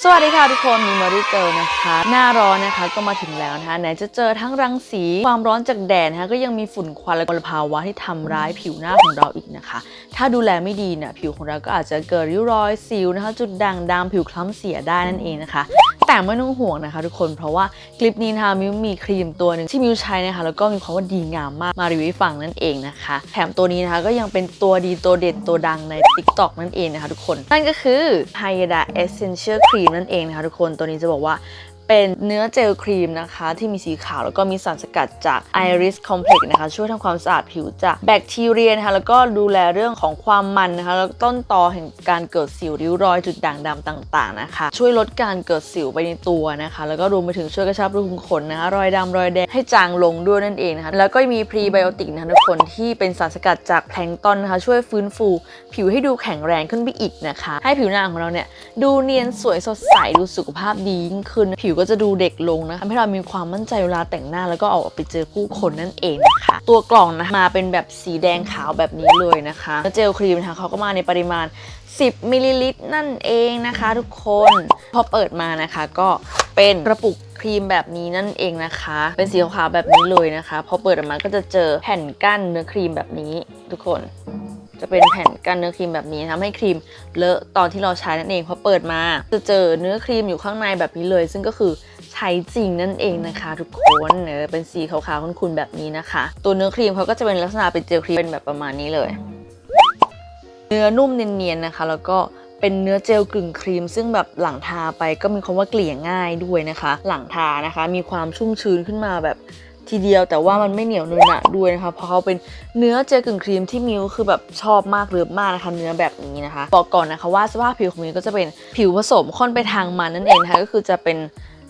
สวัสดีค่ะทุกคนมีมารีเกิลนะคะ หน้าร้อนนะคะก็มาถึงแล้วนะคะไหนจะเจอทั้งรังสีความร้อนจากแดดนะคะก็ยังมีฝุ่นควันและมลภาวะที่ทำร้ายผิวหน้าของเราอีกนะคะ ถ้าดูแลไม่ดีเนี่ยผิวของเราก็อาจจะเกิดริ้วรอยสิวนะคะ จุดด่างดำผิวคล้ำเสียได้นั่นเองนะคะ แต่ไม่ต้องห่วงนะคะ ทุกคนเพราะว่าคลิปนี้นะคะมิวมีครีมตัวหนึ่งที่มิวใช้นะคะ แล้วก็มีความว่าดีงามมากมารีวิวฟังนั่นเองนะคะ แถมตัวนี้นะคะก็ยังเป็นตัวดีตัวเด่นตัวดังใน TikTok นั่นเองนะคะ ทุกคนนั่นก็คือ Hyada Essential Cream นั่นเองนะคะ ทุกคนตัวนี้จะบอกว่า เป็นเนื้อเจลครีมนะคะ ที่มีสีขาวแล้วก็มีสารสกัดจาก Iris Complex นะคะ ช่วยทำความสะอาดผิวจากแบคทีเรียนะคะแล้วก็ดูแลเรื่องของความมันนะคะ แล้วต้นตอแห่งการเกิดสิวริ้วรอยจุดด่างดำต่างๆนะคะ ช่วยลดการเกิดสิวไปในตัวนะคะ แล้วก็รวมไปถึงช่วยกระชับรูขุมขนนะคะรอยดำรอยแดงให้จางลงด้วยนั่นเองนะคะแล้วก็มีพรีไบโอติกนะคะทุกคนที่เป็นสารสกัดจากแพลงตอนนะคะ ช่วยฟื้นฟู ผิวให้ดูแข็งแรงขึ้นไปอีกนะคะ ให้ผิวหน้าของเราเนี่ยดูเนียนสวยสดใสดูสุขภาพดียิ่งขึ้นผิวก็จะดูเด็กลงนะทำให้เรามีความมั่นใจเวลาแต่งหน้าแล้วก็ออกไปเจอผู้คนนั่นเองนะคะ ตัวกล่องนะมาเป็นแบบสีแดงขาวแบบนี้เลยนะคะแล้วเจลครีมนะคะเขาก็มาในปริมาณ 10มิลลิลิตรนั่นเองนะคะทุกคนพอเปิดมานะคะก็เป็นกระปุกครีมแบบนี้นั่นเองนะคะ เป็นสีขาวแบบนี้เลยนะคะ พอเปิดออกมาก็จะเจอแผ่นกั้นเนื้อครีมแบบนี้ทุกคน จะเป็นแผ่นกันเนื้อครีมแบบนี้ทำให้ครีมเลอะตอนที่เราใช้นั่นเองพอเปิดมา จะเจอเนื้อครีมอยู่ข้างในแบบนี้เลย ซึ่งก็คือใช้จริงนั่นเองนะคะ ทุกคนเออเป็นสีขาวๆคุณๆแบบนี้นะคะ ตัวเนื้อครีมเขาก็จะเป็นลักษณะเป็นเจลครีมเป็นแบบประมาณนี้เลย เนื้อนุ่มเนียนๆนะคะ แล้วก็เป็นเนื้อเจลกึ่งครีม ซึ่งแบบหลังทาไปก็มีความว่าเกลี่ยง่ายด้วยนะคะ หลังทานะคะ มีความชุ่มชื้นขึ้นมาแบบ ทีเดียวแต่ว่ามันไม่เหนียวเนื้อหนะด้วยนะคะเพราะเขาเป็นเนื้อเจลกึ่งครีมที่มิวคือแบบชอบมากเลิฟมากนะคะเนื้อแบบนี้นะคะบอกก่อนนะคะว่าสภาพผิวของมิวก็จะเป็นผิวผสมค่อนไปทางมันนั่นเองนะคะก็คือจะเป็น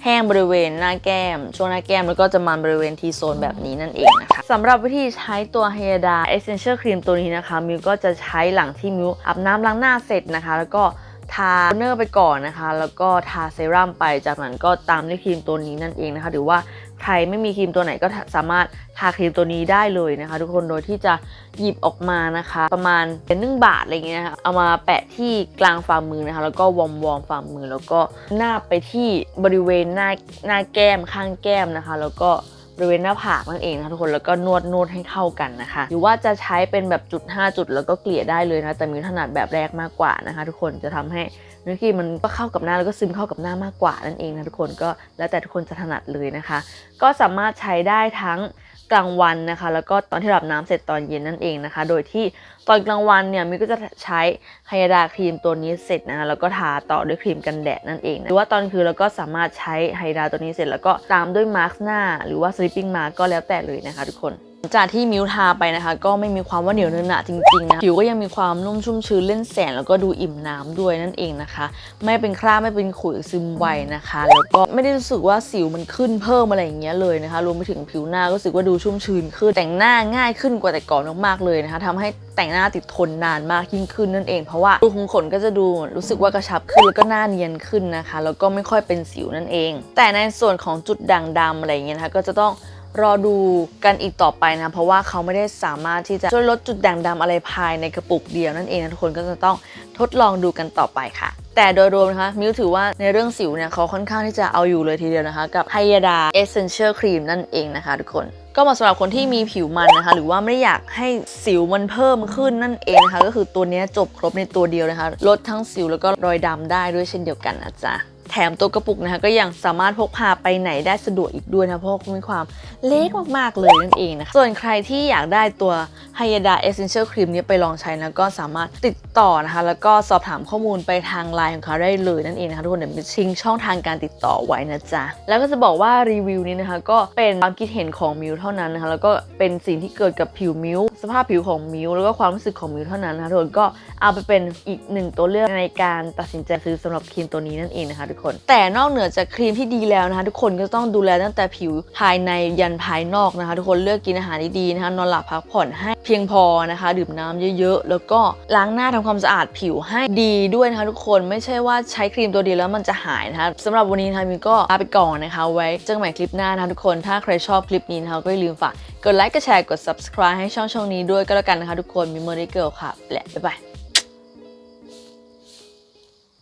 แห้งบริเวณหน้าแก้ม ช่วงหน้าแก้มแล้วก็จะมันบริเวณทีโซนแบบนี้นั่นเองนะคะสำหรับวิธีใช้ตัว h y a d a Essential Cream ตัวนี้นะคะ มิวก็จะใช้หลังที่มิวอาบน้ำล้างหน้าเสร็จนะคะ แล้วก็ทาเนอร์ไปก่อนนะคะ แล้วก็ทาเซรั่มไปจากนั้นก็ตามด้วยครีมตัวนี้นั่นเองนะคะ หรือว่า ใครไม่มีครีมตัวไหนก็สามารถทาครีมตัวนี้ได้เลยนะคะ ทุกคนโดยที่จะหยิบออกมานะคะ ประมาณเป็นนึ่งบาทอะไรเงี้ยนะคะเอามาแปะที่กลางฝ่ามือนะคะ แล้วก็วอมวอมฝ่ามือแล้วก็หน้าไปที่บริเวณหน้าหน้าแก้มข้างแก้มนะคะ แล้วก็ บริเวณหน้าผากนั่นเองนะคะทุกคนแล้วก็นวดนวดให้เข้ากันนะคะ หรือว่าจะใช้เป็นแบบจุด 5 จุดแล้วก็เกลี่ยได้เลยนะ แต่มีถนัดแบบแรกมากกว่านะคะ ทุกคนจะทำให้เนื้อครีมมันก็เข้ากับหน้าแล้วก็ซึมเข้ากับหน้ามากกว่านั่นเองนะทุกคนก็แล้วแต่ทุกคนจะถนัดเลยนะคะ ก็สามารถใช้ได้ทั้ง กลางวันนะคะ แล้วก็ตอนที่เราอาบน้ำเสร็จตอนเย็นนั่นเองนะคะ โดยที่ตอนกลางวันเนี่ยมิก็จะใช้ไฮยาดาครีมตัวนี้เสร็จนะคะแล้วก็ทาต่อด้วยครีมกันแดดนั่นเองนะหรือว่าตอนคืนเราก็สามารถใช้ไฮยาดาตัวนี้เสร็จ แล้วก็ตามด้วยมาร์กหน้า หรือว่าสลิปปิ้งมาร์กก็แล้วแต่เลยนะคะทุกคน จากที่มิวทาไปนะคะ ก็ไม่มีความว่าเหนียวเนื้อหนะจริงๆนะผิวก็ยังมีความนุ่มชุ่มชื้นเล่นแสงแล้วก็ดูอิ่มน้ำด้วยนั่นเองนะคะ ไม่เป็นคราบไม่เป็นขุยซึมไวนะคะ แล้วก็ไม่ได้รู้สึกว่าสิวมันขึ้นเพิ่มอะไรอย่างเงี้ยเลยนะคะรวมไปถึงผิวหน้าก็รู้สึกว่าดูชุ่มชื้นขึ้นแต่งหน้าง่ายขึ้นกว่าแต่ก่อนมากๆเลยนะคะทำให้แต่งหน้าติดทนนานมากยิ่งขึ้นนั่นเอง เพราะว่ารูขุมขนก็จะดูรู้สึกว่ากระชับขึ้นแล้วก็หน้าเนียนขึ้นนะคะ แล้วก็ไม่ค่อยเป็นสิวนั่นเอง แต่ในส่วนของจุดด่างดำอะไรอย่างเงี้ยนะคะก็จะต้อง รอดูกันอีกต่อไปนะ เพราะว่าเขาไม่ได้สามารถที่จะช่วยลดจุดด่างดำอะไรภายในกระปุกเดียวนั่นเองนะทุกคนก็จะต้องทดลองดูกันต่อไปค่ะ แต่โดยรวมนะคะมิวถือว่าในเรื่องสิวเนี่ยเขาค่อนข้างที่จะเอาอยู่เลยทีเดียวนะคะ กับไฮยาดา Essential Cream นั่นเองนะคะทุกคนก็เหมาะสำหรับคนที่มีผิวมันนะคะ หรือว่าไม่ได้อยากให้สิวมันเพิ่มขึ้นนั่นเองนะคะ ก็คือตัวนี้จบครบในตัวเดียวนะคะ ลดทั้งสิวแล้วก็รอยดำได้ด้วยเช่นเดียวกันนะจ๊ะ แถมตัวกระปุกนะคะก็ยังสามารถพกพาไปไหนได้สะดวกอีกด้วยนะเพราะว่ามีความเล็กมากๆเลยนั่นเองนะคะส่วนใครที่อยากได้ตัว h y a d a Essential Cream นี้ไปลองใช้นะก็สามารถติดต่อนะคะแล้วก็สอบถามข้อมูลไปทางไลน์ของเขาได้เลยนั่นเองนะคะทุกคนเดี๋ยวจะทิ้งช่องทางการติดต่อไว้นะจ๊ะแล้วก็จะบอกว่ารีวิวนี้นะคะก็เป็นความคิดเห็นของมิวเท่านั้นนะคะแล้วก็เป็นสิ่งที่เกิดกับผิวมิวสภาพผิวของมิวแล้วก็ความรู้สึกของมิวเท่านั้นนะคะทุกคนก็เอาไปเป็นอีกหนึ่งตัวเลือกในการตัดสินใจซื้อสำหรับครีมตัวนี้นั่นเองนะคะทุกคนแต่นอกเหนือจากครีมที่ดีแล้วนะคะ ทุกคนก็ต้องดูแลตั้งแต่ผิวภายในยันภายนอกนะคะ ทุกคนเลือกกินอาหารดีๆนะคะนอนหลับพักผ่อนให้เพียงพอนะคะ ดื่มน้ำเยอะๆ แล้วก็ล้างหน้าทำความสะอาดผิวให้ดีด้วยนะคะ ทุกคนไม่ใช่ว่าใช้ครีมตัวเดียวแล้วมันจะหายนะคะสำหรับวันนี้นะคะมินก็ลาไปก่อนนะคะ ไว้เจอกันใหม่คลิปหน้านะคะทุกคนถ้าใครชอบคลิปนี้นะคะก็อย่าลืมฝากกดไลค์กดแชร์กด subscribe ให้ช่องช่องนี้ด้วยก็แล้วกันนะคะ ทุกคนมิมเมอรี่เกิลค่ะและบ๊ายบาย